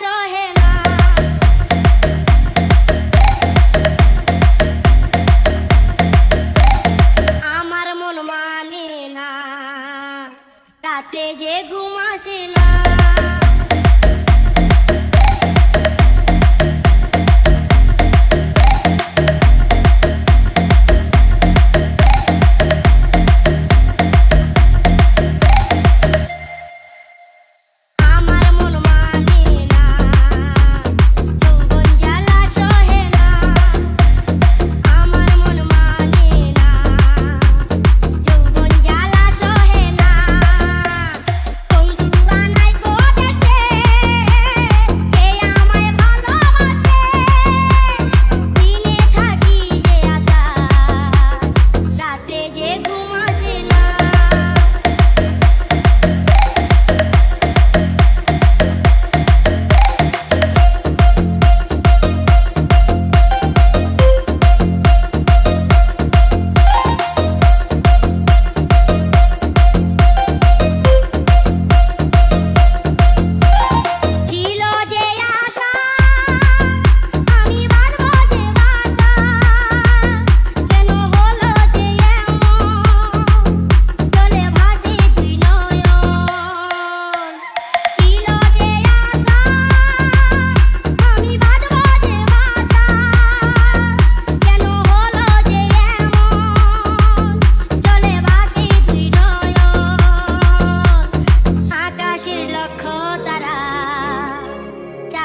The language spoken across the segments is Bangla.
সহে না আমার মন মানে না রাতে যে ঘুম না।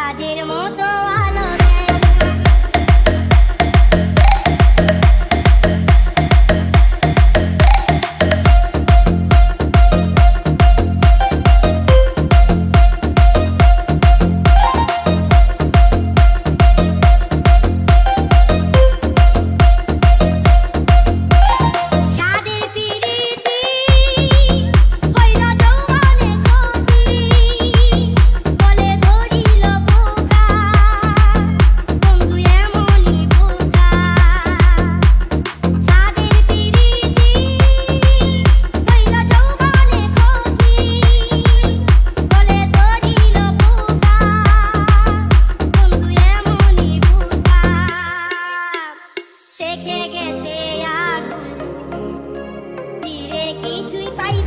তাদের মতো to tweet. Bye.